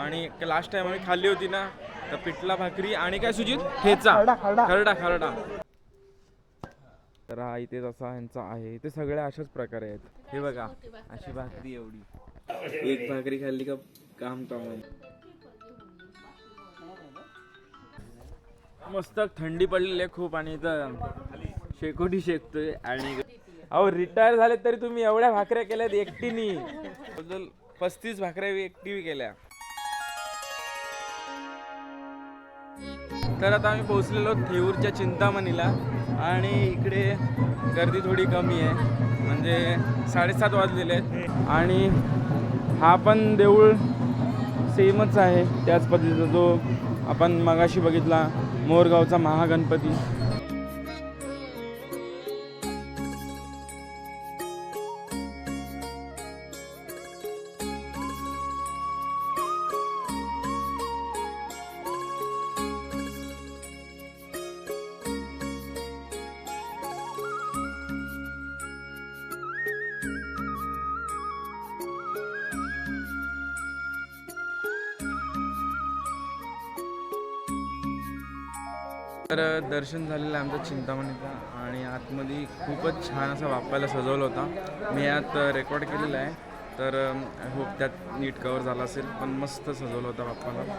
आणि last time आम्ही खाल्ली होती ना तर पिठला भाकरी आणि काय सुजित? ठेचा. खरडा खरडा. तर हा इथे जसा ह्यांचा आहे. इथे सगळ्या अशाच प्रकारे आहेत. हे बघा अशी भाकरी एवढी. एक भाकरी खाल्ली का काम मस्त थंडी पडलेली आहे खूप आणि इथं शेकोटी शेकतोय आणि अहो रिटायर झाले तरी तुम्ही एवढ्या भाकऱ्या केल्यात एकटीनी. बद्दल पस्तीस भाकऱ्या एकटी केल्या. तर आता आम्ही पोहोचलेलो थेऊरच्या चिंतामणीला. आणि इकडे गर्दी थोडी कमी आहे. म्हणजे साडेसात वाजलेले आहेत. आणि हा पण देऊळ सेमच आहे. त्याच पद्धतीचा जो आपण मगाशी बघितला मोरगावचा महागणपती. तर दर्शन झालेलं आहे आमचं चिंतामणीचा आणि आतमध्ये खूपच छान असा बाप्पाला सजवलं होता. मी यात रेकॉर्ड केलेलं आहे. तर आय होप त्यात नीट कवर झाला असेल. पण मस्त सजवलं होतं बाप्पाला.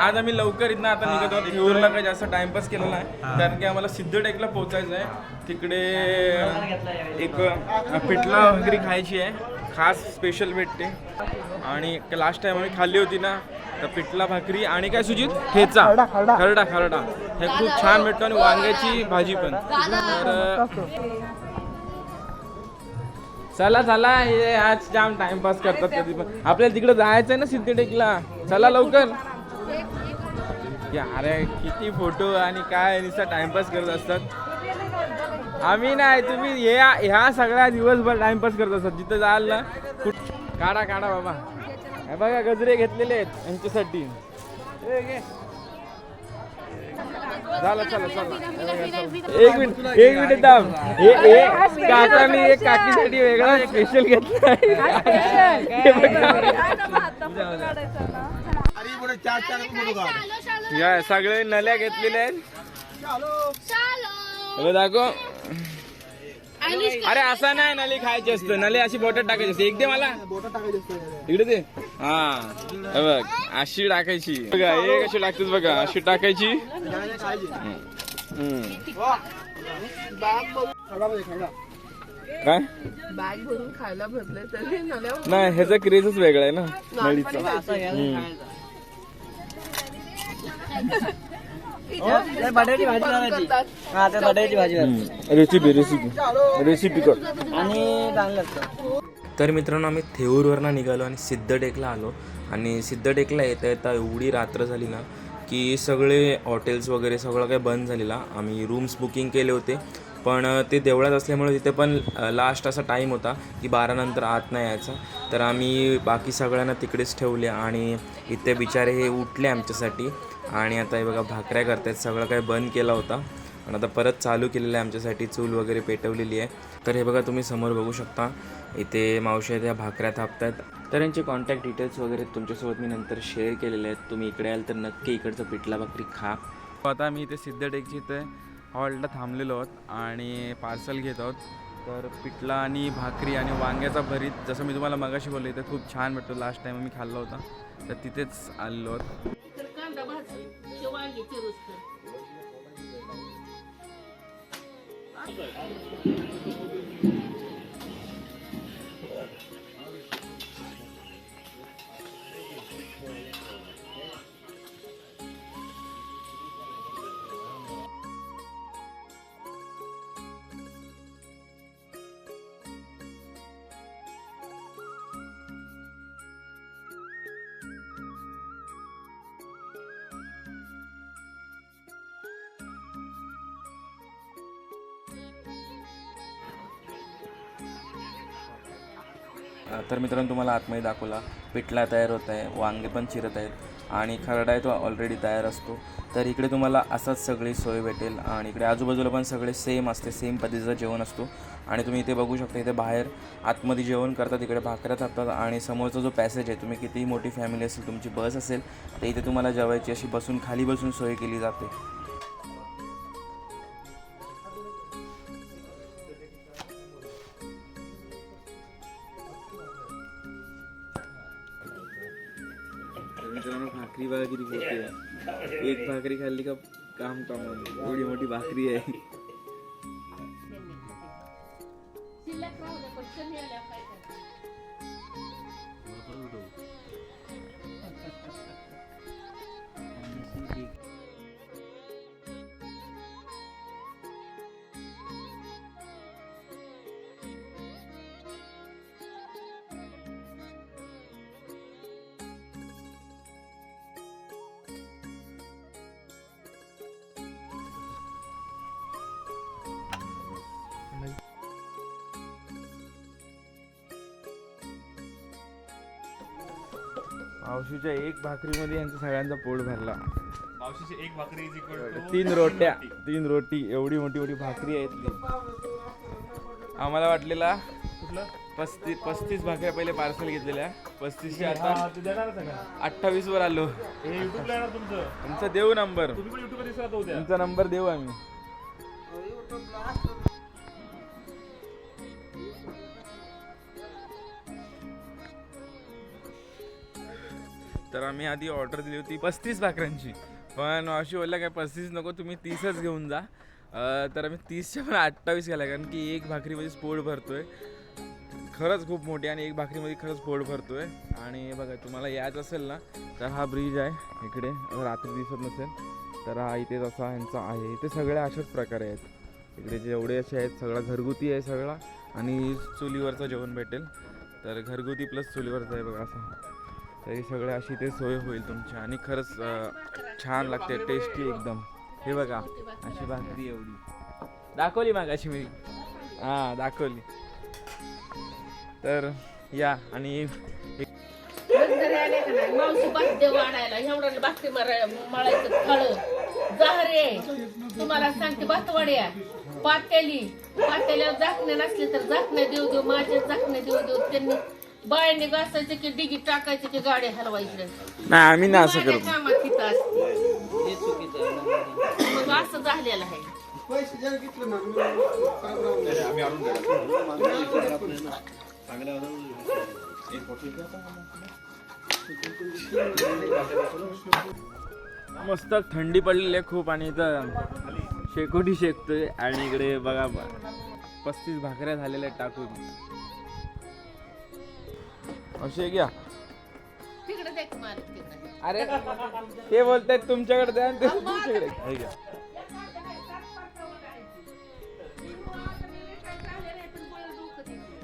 आज आम्ही लवकर इथनं आता निघत आहोत. येऊरला काही जास्त टाइमपास केलेला आहे कारण की आम्हाला सिद्धटेकला पोहोचायचं आहे तिकडे एक पिठला वगैरे खायची आहे. खास स्पेशल भेटते. आणि लास्ट टाइम आम्ही खाल्ली होती ना तर पिठला भाकरी आणि काय सुजित? ठेचा. खरडा खरडा. हे खूप छान भेटतो आणि वांग्याची भाजी पण. तर चला चला हे आज जाम टाइमपास करतात कधी पण. आपल्याला तिकडे जायचं आहे ना सिद्धटेकला. चला लवकर. की अरे किती फोटो आणि काय नुसता टाइमपास करत असतात. आम्ही नाही तुम्ही हे ह्या सगळ्या दिवसभर टाइमपास करत असतात. जिथं जाल ना कुठ काढा काढा बाबा. हे बघा गजरे घेतलेले आहेत यांच्यासाठी. झालं चला चला. एक मिनिट एक मिनिट हे हे काकाने एक काकीसाठी वेगळा स्पेशल घेतला या सगळे नल्या घेतलेल्या आहेत. दाखव. अरे असा नाही नली खायची असतं. नली अशी बोटात टाकायची असते. एक दे मला. इकडे दे. हा. हे बघ अशी टाकायची. बघा हे कशी टाकतेस बघा. अशी टाकायची. काय? बॅग भरून खायला भेटले तरी नल्या नाही ह्याचा क्रेजच वेगळा आहे ना नळीचा. बटाट्याची भाजी करायची हा ते बटाट्याची भाजी करायची रेसिपी रेसिपी रेसिपी कर. आणि चांगलं लागतं तर मित्रांनो आम्ही थेऊरवरनं निघालो आणि सिद्धटेकला आलो. आणि सिद्धटेकला येता येता एवढी रात्र झाली ना की सगळे हॉटेल्स वगैरे सगळं काही बंद झालेला. आम्ही रूम्स बुकिंग केले होते. पण ते देवळात असल्यामुळे तिथे पण लास्ट असा टाईम होता की बारानंतर आत नाही यायचा. तर आम्ही बाकी सगळ्यांना तिकडेच ठेवले आणि इथे बिचारे हे उठले आमच्यासाठी. आणि आता हे बघा भाकऱ्या करतायत. सगळं काही बंद केला होता. आणि आता परत चालू केलेलं आहे आमच्यासाठी. चूल वगैरे पेटवलेली आहे. तर हे बघा तुम्ही समोर बघू शकता. इथे मावशी त्या भाकऱ्या थापतात तर यांचे कॉन्टॅक्ट डिटेल्स वगैरे तुमच्यासोबत मी नंतर शेअर केलेले आहेत. तुम्ही इकडे याल तर नक्की इकडचं पिठला भाकरी खा. आता मी इथे सिद्धटेकची इथे हॉलला थांबलेलो आहोत आणि पार्सल घेत आहोत. तर पिठला आणि भाकरी आणि वांग्याचा भरीत जसं मी तुम्हाला मगाशी बोललो तर खूप छान भेटतो लास्ट टाइम मी खाल्ला होता. तर तिथेच आलेलो आहोत. तर मित्रांनो तुम्हाला आतमध्ये दाखवला. पिठला तयार होत आहे वांगे पण चिरत आहेत आणि खरडा आहे तो ऑलरेडी तयार असतो. तर इकडे तुम्हाला असंच सगळी सोय भेटेल आणि इकडे आजूबाजूला पण सगळे सेम असते सेम पद्धतीचं जेवण असतो. आणि तुम्ही इथे बघू शकता इथे बाहेर आतमध्ये जेवण करतात इकडे भाकऱ्या थापतात आणि समोरचा जो पॅसेज आहे तुम्ही कितीही मोठी फॅमिली असेल तुमची बस असेल तर इथे तुम्हाला जेवायची अशी बसून खाली बसून सोय केली जाते. भाकरी मोठी आहे एक भाकरी खाल्ली का काम काम एवढी मोठी भाकरी आहे. मावशीच्या एक भाकरीमध्ये यांचा सगळ्यांचा पोट भरला. मावशीची एक भाकरी is equal to तीन रोट्या तीन रोटी एवढी मोठी मोठी भाकरी आहेत ती. आम्हाला वाटलेला कुठलं? पस्तीस पस्तीस भाकऱ्या पहिले पार्सल घेतलेल्या. पस्तीसशे आता हा, ते देणार ना? सगळं अठ्ठावीस वर आलो. हे युट्यूबला येणार तुमचं. तुमचा देऊ नंबर तुम्ही पण युट्यूबला दिसला तो उद्या. तुमचा नंबर देऊ आम्ही. तर आम्ही आधी ऑर्डर दिली होती पस्तीस भाकऱ्यांची. पण अशी बोलल्या काय पस्तीस नको तुम्ही तीसच घेऊन जा. तर आम्ही तीसच्या पण अठ्ठावीस केल्या कारण की एक भाकरीमध्ये पोट भरतोय. खरंच खूप मोठी आणि एक भाकरीमध्ये खरंच पोट भरतोय. आणि बघा तुम्हाला यायचं असेल ना तर हा ब्रिज आहे इकडे. रात्री दिसत नसेल तर हा इथे तसा ह्यांचा आहे. इथे सगळ्या अशाच प्रकारे आहेत. इकडे जेवढे असे आहेत सगळा घरगुती आहे सगळा. आणि चुलीवरचं जेवण भेटेल. तर घरगुती प्लस चुलीवरचं आहे बघा असं. तरी सगळे अशी ते सोय होईल तुमची. आणि खरंच छान लागते टेस्टी एकदम. हे बघा अशी भाकरी एवढी. दाखवली मग अशी मी. हां दाखवली. तर या आणि मावशी तुम्हाला सांगते भातवाड्या पातेली पातेल्यावर झाकणे नसले तर झाकणे देऊ देऊ माझ्या झाकणे देऊ देऊ त्यांनी बायांनी घासायचे की डिगी टाकायचे की गाडी हलवायची. नाही आम्ही ना असं माझ्या करतो. कामात तिथं असते. हे चुकीचं आहे. मग असं झालेलं आहे मस्त थंडी पडलेली आहे खूप आणि इथं शेकोटी शेकतोय आणि इकडे बघा पस्तीस भाकऱ्या झालेल्या आहेत टाकून. असे घ्या. तिकडे देख मारत तिकडे. अरे ते बोलतायत तुमच्याकडे द्या आणि ते तुमच्याकडे हे घ्या.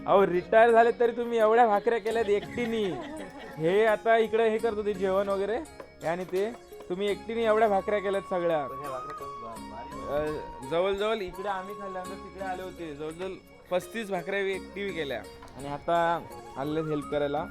अहो रिटायर झाले तरी तुम्ही एवढ्या भाकऱ्या केल्यात एकटीनी. हे आता इकडे हे करतो ते जेवण वगैरे. हे आणि ते. तुम्ही एकटीने एवढ्या भाकऱ्या केल्यात सगळ्या. अं, जवळजवळ इकडे आम्ही खाल्ल्यानंतर तिकडे आले होते. जवळजवळ पस्तीस भाकऱ्या एकटी केल्या आणि आता आलेले हेल्प करायला.